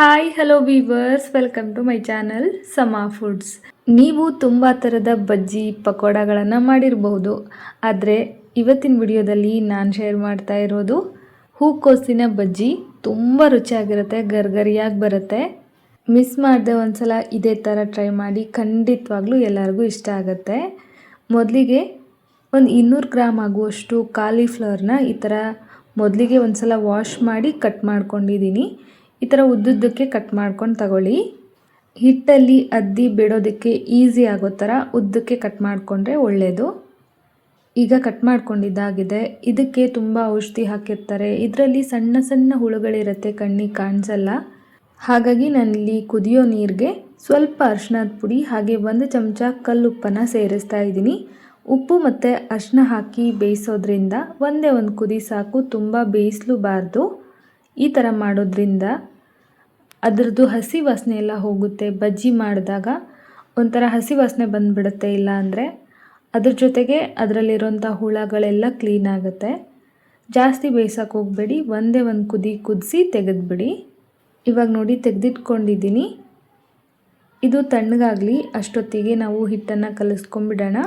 Hi hello viewers welcome to my channel Sama foods ನೀವು ತುಂಬ ಥರದ ಬಜ್ಜಿ ಪಕೋಡಗಳನ್ನು ಮಾಡಿರಬಹುದು ಆದರೆ ಇವತ್ತಿನ ವಿಡಿಯೋದಲ್ಲಿ ನಾನು ಶೇರ್ ಮಾಡ್ತಾ ಇರೋದು ಹೂಕೋಸಿನ ಬಜ್ಜಿ. ತುಂಬ ರುಚಿಯಾಗಿರುತ್ತೆ, ಗರ್ಗರಿಯಾಗಿ ಬರುತ್ತೆ. ಮಿಸ್ ಮಾಡದೆ ಒಂದ್ಸಲ ಇದೇ ಥರ ಟ್ರೈ ಮಾಡಿ ಖಂಡಿತವಾಗ್ಲೂ ಎಲ್ಲರಿಗೂ ಇಷ್ಟ ಆಗುತ್ತೆ. ಮೊದಲಿಗೆ ಒಂದು ಇನ್ನೂರು ಗ್ರಾಮ್ ಆಗುವಷ್ಟು ಕಾಲಿಫ್ಲವರ್ನ ಈ ಥರ ಮೊದಲಿಗೆ ಒಂದು ಸಲ ವಾಶ್ ಮಾಡಿ ಕಟ್ ಮಾಡ್ಕೊಂಡಿದ್ದೀನಿ ಈ ಥರ ಉದ್ದುದ್ದಕ್ಕೆ ಕಟ್ ಮಾಡ್ಕೊಂಡು ತಗೊಳ್ಳಿ. ಹಿಟ್ಟಲ್ಲಿ ಅದ್ದಿ ಬಿಡೋದಕ್ಕೆ ಈಸಿ ಆಗೋ ಥರ ಉದ್ದಕ್ಕೆ ಕಟ್ ಮಾಡಿಕೊಂಡ್ರೆ ಒಳ್ಳೆಯದು ಈಗ ಕಟ್ ಮಾಡ್ಕೊಂಡಿದ್ದಾಗಿದೆ. ಇದಕ್ಕೆ ತುಂಬ ಔಷಧಿ ಹಾಕಿರ್ತಾರೆ. ಇದರಲ್ಲಿ ಸಣ್ಣ ಸಣ್ಣ ಹುಳುಗಳಿರುತ್ತೆ, ಕಣ್ಣಿಗೆ ಕಾಣಿಸಲ್ಲ. ಹಾಗಾಗಿ ನಾನಿಲ್ಲಿ ಕುದಿಯೋ ನೀರಿಗೆ ಸ್ವಲ್ಪ ಅರಿಶಿನದ ಪುಡಿ, ಹಾಗೆ ಒಂದು ಚಮಚ ಕಲ್ಲುಪ್ಪನ್ನು ಸೇರಿಸ್ತಾ ಇದ್ದೀನಿ. ಉಪ್ಪು ಮತ್ತು ಅರಿಶಿನ ಹಾಕಿ ಬೇಯಿಸೋದ್ರಿಂದ ಒಂದೇ ಒಂದು ಕುದಿ ಸಾಕು, ತುಂಬ ಬೇಯಿಸಲೂಬಾರ್ದು. ಈ ಥರ ಮಾಡೋದ್ರಿಂದ ಅದರದ್ದು ಹಸಿ ವಾಸನೆ ಎಲ್ಲ ಹೋಗುತ್ತೆ. ಬಜ್ಜಿ ಮಾಡಿದಾಗ ಒಂಥರ ಹಸಿ ವಾಸನೆ ಬಂದುಬಿಡುತ್ತೆ ಇಲ್ಲ ಅಂದರೆ ಅದ್ರ ಜೊತೆಗೆ ಅದರಲ್ಲಿರೋಂಥ ಹುಳಗಳೆಲ್ಲ ಕ್ಲೀನ್ ಆಗುತ್ತೆ. ಜಾಸ್ತಿ ಬೇಯಿಸೋಕೆ ಹೋಗಬೇಡಿ. ಒಂದೇ ಒಂದು ಕುದಿ ಕುದಿಸಿ ತೆಗೆದುಬಿಡಿ. ಇವಾಗ ನೋಡಿ ತೆಗೆದಿಟ್ಕೊಂಡಿದ್ದೀನಿ. ಇದು ತಣ್ಣಗಾಗಲಿ. ಅಷ್ಟೊತ್ತಿಗೆ ನಾವು ಹಿಟ್ಟನ್ನು ಕಲಿಸ್ಕೊಂಬಿಡೋಣ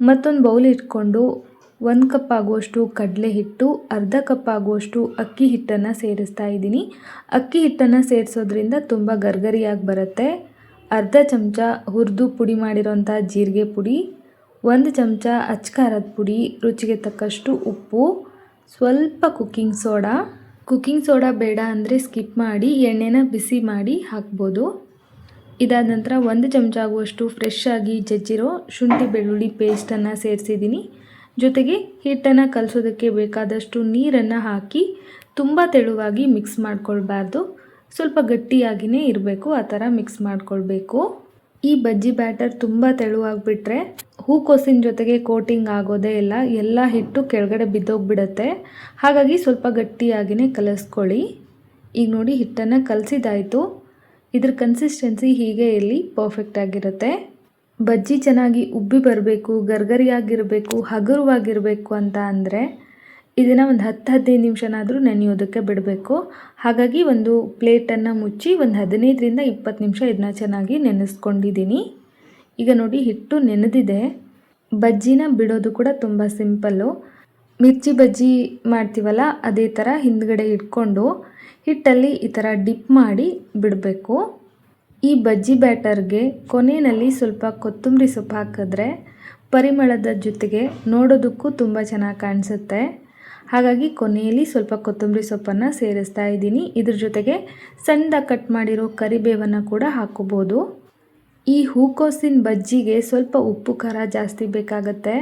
ಮತ್ತೊಂದು ಬೌಲ್ ಇಟ್ಕೊಂಡು ಒಂದು ಕಪ್ ಆಗುವಷ್ಟು ಕಡಲೆ ಹಿಟ್ಟು, ಅರ್ಧ ಕಪ್ ಆಗುವಷ್ಟು ಅಕ್ಕಿ ಹಿಟ್ಟನ್ನು ಸೇರಿಸ್ತಾ ಇದ್ದೀನಿ. ಅಕ್ಕಿ ಹಿಟ್ಟನ್ನು ಸೇರಿಸೋದ್ರಿಂದ ತುಂಬ ಗರ್ಗರಿಯಾಗಿ ಬರುತ್ತೆ. ಅರ್ಧ ಚಮಚ ಹುರಿದು ಪುಡಿ ಮಾಡಿರೋಂಥ ಜೀರಿಗೆ ಪುಡಿ, ಒಂದು ಚಮಚ ಅಚ್ಕಾರದ ಪುಡಿ, ರುಚಿಗೆ ತಕ್ಕಷ್ಟು ಉಪ್ಪು, ಸ್ವಲ್ಪ ಕುಕ್ಕಿಂಗ್ ಸೋಡಾ. ಕುಕ್ಕಿಂಗ್ ಸೋಡಾ ಬೇಡ ಅಂದರೆ ಸ್ಕಿಪ್ ಮಾಡಿ, ಎಣ್ಣೆನ ಬಿಸಿ ಮಾಡಿ ಹಾಕ್ಬೋದು. ಇದಾದ ನಂತರ ಒಂದು ಚಮಚ ಆಗುವಷ್ಟು ಫ್ರೆಶ್ ಆಗಿ ಜಜ್ಜಿರೋ ಶುಂಠಿ ಬೆಳ್ಳುಳ್ಳಿ ಪೇಸ್ಟನ್ನು ಸೇರಿಸಿದ್ದೀನಿ. ಜೊತೆಗೆ ಹಿಟ್ಟನ್ನು ಕಲಸೋದಕ್ಕೆ ಬೇಕಾದಷ್ಟು ನೀರನ್ನು ಹಾಕಿ ತುಂಬ ತೆಳುವಾಗಿ ಮಿಕ್ಸ್ ಮಾಡ್ಕೊಳ್ಬಾರ್ದು. ಸ್ವಲ್ಪ ಗಟ್ಟಿಯಾಗಿಯೇ ಇರಬೇಕು, ಆ ಥರ ಮಿಕ್ಸ್ ಮಾಡ್ಕೊಳ್ಬೇಕು. ಈ ಬಜ್ಜಿ ಬ್ಯಾಟರ್ ತುಂಬ ತೆಳುವಾಗಿಬಿಟ್ರೆ ಹೂಕೋಸಿನ ಜೊತೆಗೆ ಕೋಟಿಂಗ್ ಆಗೋದೇ ಇಲ್ಲ, ಎಲ್ಲ ಹಿಟ್ಟು ಕೆಳಗಡೆ ಬಿದ್ದೋಗ್ಬಿಡುತ್ತೆ. ಹಾಗಾಗಿ ಸ್ವಲ್ಪ ಗಟ್ಟಿಯಾಗಿಯೇ ಕಲಸ್ಕೊಳ್ಳಿ. ಈಗ ನೋಡಿ ಹಿಟ್ಟನ್ನು ಕಲಸಿದಾಯಿತು ಇದ್ರ ಕನ್ಸಿಸ್ಟೆನ್ಸಿ ಹೀಗೆ ಇರಲಿ ಪರ್ಫೆಕ್ಟಾಗಿರುತ್ತೆ ಬಜ್ಜಿ ಚೆನ್ನಾಗಿ ಉಬ್ಬಿ ಬರಬೇಕು, ಗರ್ಗರಿಯಾಗಿರಬೇಕು, ಹಗುರವಾಗಿರಬೇಕು ಅಂತ ಅಂದರೆ ಇದನ್ನು ಒಂದು ಹತ್ತು ಹದಿನೈದು ನಿಮಿಷನಾದರೂ ನೆನೆಯೋದಕ್ಕೆ ಬಿಡಬೇಕು. ಹಾಗಾಗಿ ಒಂದು ಪ್ಲೇಟನ್ನು ಮುಚ್ಚಿ ಒಂದು ಹದಿನೈದರಿಂದ ಇಪ್ಪತ್ತು ನಿಮಿಷ ಇದನ್ನ ಚೆನ್ನಾಗಿ ನೆನೆಸ್ಕೊಂಡಿದ್ದೀನಿ. ಈಗ ನೋಡಿ ಹಿಟ್ಟು ನೆನೆದಿದೆ. ಬಜ್ಜಿನ ಬಿಡೋದು ಕೂಡ ತುಂಬ ಸಿಂಪಲ್ಲು. ಮಿರ್ಚಿ ಬಜ್ಜಿ ಮಾಡ್ತೀವಲ್ಲ, ಅದೇ ಥರ ಹಿಂದ್ಗಡೆ ಇಟ್ಕೊಂಡು ಹಿಟ್ಟಲ್ಲಿ ಈ ಥರ ಡಿಪ್ ಮಾಡಿ ಬಿಡಬೇಕು. ಈ ಬಜ್ಜಿ ಬ್ಯಾಟರ್ಗೆ ಕೊನೆಯಲ್ಲಿ ಸ್ವಲ್ಪ ಕೊತ್ತಂಬರಿ ಸೊಪ್ಪು ಹಾಕಿದ್ರೆ ಪರಿಮಳದ ಜೊತೆಗೆ ನೋಡೋದಕ್ಕೂ ತುಂಬ ಚೆನ್ನಾಗಿ ಕಾಣಿಸುತ್ತೆ. ಹಾಗಾಗಿ ಕೊನೆಯಲ್ಲಿ ಸ್ವಲ್ಪ ಕೊತ್ತಂಬರಿ ಸೊಪ್ಪನ್ನು ಸೇರಿಸ್ತಾ ಇದ್ದೀನಿ. ಇದ್ರ ಜೊತೆಗೆ ಸಣ್ಣದಾಗಿ ಕಟ್ ಮಾಡಿರೋ ಕರಿಬೇವನ್ನು ಕೂಡ ಹಾಕೋಬೋದು ಈ ಹೂಕೋಸಿನ ಬಜ್ಜಿಗೆ ಸ್ವಲ್ಪ ಉಪ್ಪು, ಖಾರ ಜಾಸ್ತಿ ಬೇಕಾಗತ್ತೆ.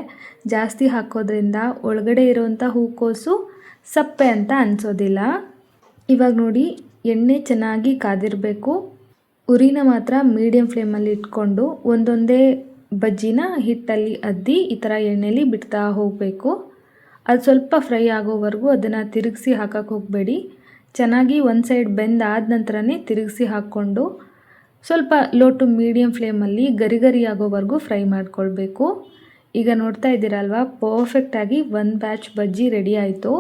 ಜಾಸ್ತಿ ಹಾಕೋದ್ರಿಂದ ಒಳಗಡೆ ಇರೋವಂಥ ಹೂಕೋಸು ಸಪ್ಪೆ ಅಂತ ಅನಿಸೋದಿಲ್ಲ. ಇವಾಗ ನೋಡಿ ಎಣ್ಣೆ ಚೆನ್ನಾಗಿ ಕಾದಿರಬೇಕು. ಉರಿನ ಮಾತ್ರ ಮೀಡಿಯಂ ಫ್ಲೇಮಲ್ಲಿ ಇಟ್ಕೊಂಡು ಒಂದೊಂದೇ ಬಜ್ಜಿನ ಹಿಟ್ಟಲ್ಲಿ ಅದ್ದಿ ಈ ಥರ ಎಣ್ಣೆಲಿ ಬಿಡ್ತಾ ಹೋಗಬೇಕು. ಅದು ಸ್ವಲ್ಪ ಫ್ರೈ ಆಗೋವರೆಗೂ ಅದನ್ನು ತಿರುಗಿಸಿ ಹಾಕಕ್ಕೆ ಹೋಗಬೇಡಿ. ಚೆನ್ನಾಗಿ ಒಂದು ಸೈಡ್ ಬೆಂದಾದ ನಂತರನೇ ತಿರುಗಿಸಿ ಹಾಕ್ಕೊಂಡು ಸ್ವಲ್ಪ ಲೋ ಟು ಮೀಡಿಯಂ ಫ್ಲೇಮಲ್ಲಿ ಗರಿ ಗರಿ ಆಗೋವರೆಗೂ ಫ್ರೈ ಮಾಡ್ಕೊಳ್ಬೇಕು. ಈಗ ನೋಡ್ತಾ ಇದ್ದೀರಲ್ವ? ಪರ್ಫೆಕ್ಟಾಗಿ ಒಂದು ಬ್ಯಾಚ್ ಬಜ್ಜಿ ರೆಡಿ ಆಯಿತು.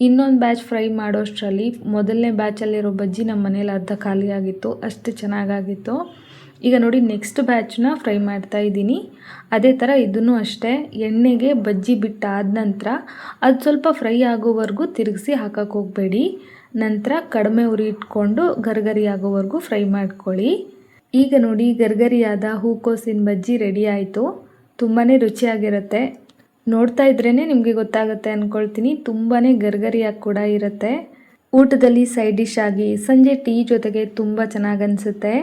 ಇನ್ನೊಂದು ಬ್ಯಾಚ್ ಫ್ರೈ ಮಾಡೋಷ್ಟರಲ್ಲಿ ಮೊದಲನೇ ಬ್ಯಾಚಲ್ಲಿರೋ ಬಜ್ಜಿ ನಮ್ಮ ಮನೇಲಿ ಅರ್ಧ ಖಾಲಿಯಾಗಿತ್ತು ಅಷ್ಟು ಚೆನ್ನಾಗಾಗಿತ್ತು. ಈಗ ನೋಡಿ ನೆಕ್ಸ್ಟ್ ಬ್ಯಾಚ್ನ ಫ್ರೈ ಮಾಡ್ತಾ ಇದ್ದೀನಿ. ಅದೇ ಥರ ಇದನ್ನು ಅಷ್ಟೇ, ಎಣ್ಣೆಗೆ ಬಜ್ಜಿ ಬಿಟ್ಟಾದ ನಂತರ ಅದು ಸ್ವಲ್ಪ ಫ್ರೈ ಆಗೋವರೆಗೂ ತಿರುಗಿಸಿ ಹಾಕಕ್ಕೆ ಹೋಗಬೇಡಿ. ನಂತರ ಕಡಿಮೆ ಉರಿ ಇಟ್ಕೊಂಡು ಗರ್ಗರಿ ಆಗೋವರೆಗೂ ಫ್ರೈ ಮಾಡ್ಕೊಳ್ಳಿ. ಈಗ ನೋಡಿ ಗರ್ಗರಿಯಾದ ಹೂಕೋಸಿನ ಬಜ್ಜಿ ರೆಡಿ ಆಯಿತು. ತುಂಬಾ ರುಚಿಯಾಗಿರುತ್ತೆ. ನೋಡ್ತಾ ಇದ್ರೇ ನಿಮಗೆ ಗೊತ್ತಾಗುತ್ತೆ ಅಂದ್ಕೊಳ್ತೀನಿ ತುಂಬಾ ಗರ್ಗರಿಯಾಗಿ ಕೂಡ ಇರುತ್ತೆ. ಊಟದಲ್ಲಿ ಸೈಡ್ ಡಿಶ್ ಆಗಿ ಸಂಜೆ ಟೀ ಜೊತೆಗೆ ತುಂಬ ಚೆನ್ನಾಗಿ ಅನಿಸುತ್ತೆ.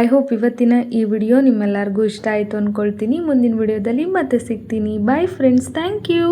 ಐ ಹೋಪ್ ಇವತ್ತಿನ ಈ ವಿಡಿಯೋ ನಿಮ್ಮೆಲ್ಲರಿಗೂ ಇಷ್ಟ ಆಯಿತು ಅಂದ್ಕೊಳ್ತೀನಿ ಮುಂದಿನ ವಿಡಿಯೋದಲ್ಲಿ ಮತ್ತೆ ಸಿಗ್ತೀನಿ. Bye friends thank you